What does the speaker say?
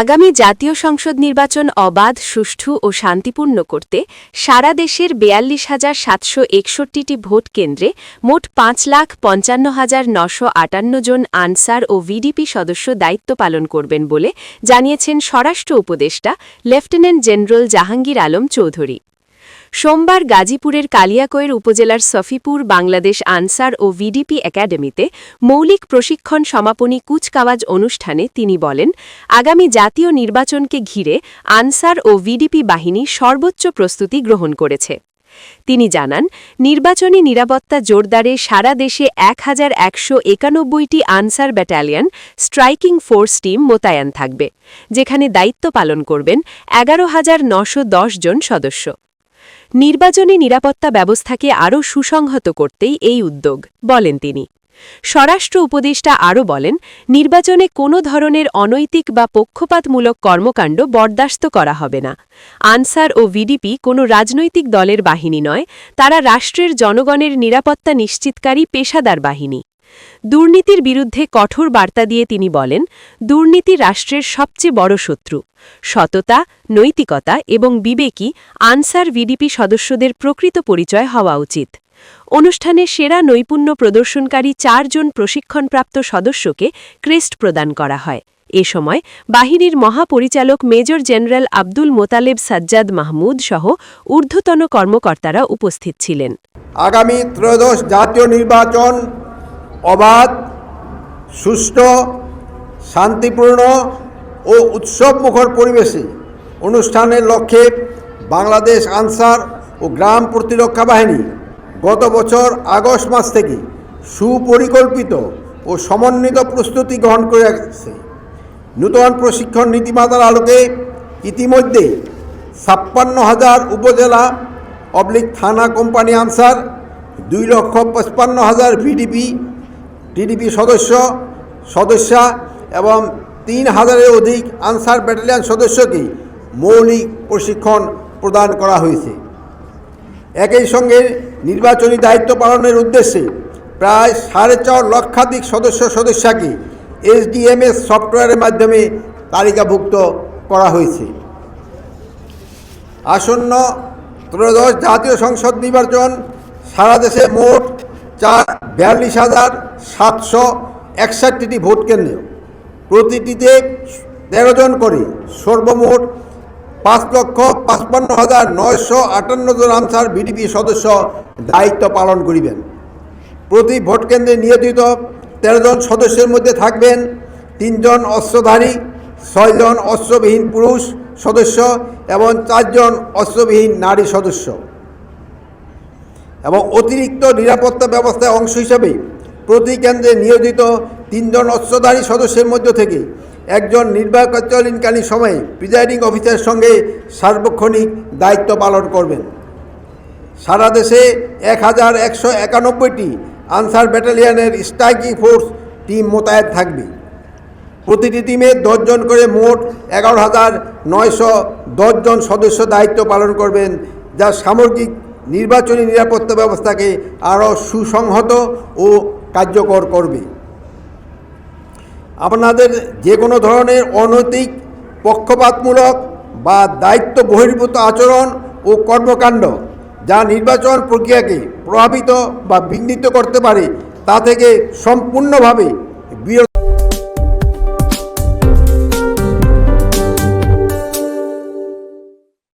আগামী জাতীয় সংসদ নির্বাচন অবাধ, সুষ্ঠু ও শান্তিপূর্ণ করতে সারা দেশের বেয়াল্লিশ হাজার সাতশো একষট্টিটি ভোট কেন্দ্রে মোট পাঁচ লাখ পঞ্চান্ন হাজার নশো আটান্ন জন আনসার ও ভিডিপি সদস্য দায়িত্ব পালন করবেন বলে জানিয়েছেন স্বরাষ্ট্র উপদেষ্টা লেফটেন্যান্ট জেনারেল জাহাঙ্গীর আলম চৌধুরী। সোমবার গাজীপুরের কালিয়াকৈর উপজেলার সফিপুর, বাংলাদেশ আনসার ও ভিডিপি একাডেমিতে মৌলিক প্রশিক্ষণ সমাপনী কুচকাওয়াজ অনুষ্ঠানে তিনি বলেন, আগামী জাতীয় নির্বাচনকে ঘিরে আনসার ও ভিডিপি বাহিনী সর্বোচ্চ প্রস্তুতি গ্রহণ করেছে। তিনি জানান, নির্বাচনী নিরাপত্তা জোরদারে সারা দেশে এক হাজার একশো একানব্বইটি Ansar battalion striking force team মোতায়েন থাকবে, যেখানে দায়িত্ব পালন করবেন এগারো হাজার নশো জন সদস্য। নির্বাচনী নিরাপত্তা ব্যবস্থাকে আরও সুসংহত করতেই এই উদ্যোগ, বলেন তিনি। স্বরাষ্ট্র উপদেষ্টা আরও বলেন, নির্বাচনে কোনো ধরনের অনৈতিক বা পক্ষপাতমূলক কর্মকাণ্ড বরদাস্ত করা হবে না। আনসার ও ভিডিপি কোনো রাজনৈতিক দলের বাহিনী নয়, তারা রাষ্ট্রের জনগণের নিরাপত্তা নিশ্চিতকারী পেশাদার বাহিনী। দুর্নীতির বিরুদ্ধে কঠোর বার্তা দিয়ে তিনি বলেন, দুর্নীতি রাষ্ট্রের সবচেয়ে বড় শত্রু। সততা, নৈতিকতা এবং বিবেকী আনসার ভিডিপি সদস্যদের প্রকৃত পরিচয় হওয়া উচিত। অনুষ্ঠানে সেরা নৈপুণ্য প্রদর্শনকারী চারজন প্রশিক্ষণপ্রাপ্ত সদস্যকে ক্রেস্ট প্রদান করা হয়। এ সময় বাহিনীর মহাপরিচালক মেজর জেনারেল আব্দুল মোতালেব সাজ্জাদ মাহমুদ সহ ঊর্ধ্বতন কর্মকর্তারা উপস্থিত ছিলেন। আগামী ত্রয়োদশ জাতীয় নির্বাচন অবাধ, সুষ্ঠু, শান্তিপূর্ণ ও উৎসবমুখর পরিবেশে অনুষ্ঠানের লক্ষ্যে বাংলাদেশ আনসার ও গ্রাম প্রতিরক্ষা বাহিনী গত বছর আগস্ট মাস থেকে সুপরিকল্পিত ও সমন্বিত প্রস্তুতি গ্রহণ করে আসছে। নূতন প্রশিক্ষণ নীতিমাতার আলোকে ইতিমধ্যে ছাপ্পান্ন হাজার উপজেলা অবলিক থানা কোম্পানি আনসার, দুই লক্ষ পঁচপান্ন হাজার ভিডিপি টিডিপি সদস্য, সদস্যা এবং তিন হাজারের অধিক আনসার ব্যাটালিয়ন সদস্যকে মৌলিক প্রশিক্ষণ প্রদান করা হয়েছে। একই সঙ্গে নির্বাচনী দায়িত্ব পালনের উদ্দেশ্যে প্রায় সাড়ে চার লক্ষাধিক সদস্য সদস্যাকে এসডিএমএস সফটওয়্যারের মাধ্যমে তালিকাভুক্ত করা হয়েছে। আসন্ন ত্রয়োদশ জাতীয় সংসদ নির্বাচন সারা দেশে মোট চার, বিয়াল্লিশ হাজার সাতশো একষট্টিটি ভোট কেন্দ্র প্রতিটিতে তেরো জন করে সর্বমোট পাঁচ লক্ষ পাঁচপান্ন হাজার নয়শো আটান্ন জন আনসার বিডিপি সদস্য দায়িত্ব পালন করিবেন। প্রতি ভোট কেন্দ্রে নিয়োজিত তেরো জন সদস্যের মধ্যে থাকবেন তিনজন অস্ত্রধারী ছয়জন অস্ত্রবিহীন পুরুষ সদস্য এবং চারজন অস্ত্রবিহীন নারী সদস্য। এবং অতিরিক্ত নিরাপত্তা ব্যবস্থায় অংশ হিসাবে প্রতি কেন্দ্রে নিয়োজিত তিনজন অস্ত্রধারী সদস্যের মধ্য থেকে একজন নির্বাচনকালীন সময়ে প্রিজাইডিং অফিসারের সঙ্গে সার্বক্ষণিক দায়িত্ব পালন করবেন। সারা দেশে এক হাজার একশো একানব্বইটি আনসার ব্যাটালিয়নের স্ট্রাইকিং ফোর্স টিম মোতায়েন থাকবে। প্রতিটি টিমে দশজন করে মোট এগারো হাজার নয়শো দশজন সদস্য দায়িত্ব পালন করবেন, যা সামগ্রিক নির্বাচনী নিরাপত্তা ব্যবস্থাকে আরও সুসংহত ও কার্যকর করবে। আপনাদের যে কোনো ধরনের অনৈতিক, পক্ষপাতমূলক বা দায়িত্ব বহির্ভূত আচরণ ও কর্মকাণ্ড যা নির্বাচন প্রক্রিয়াকে প্রভাবিত বা বিঘ্নিত করতে পারে, তা থেকে সম্পূর্ণভাবে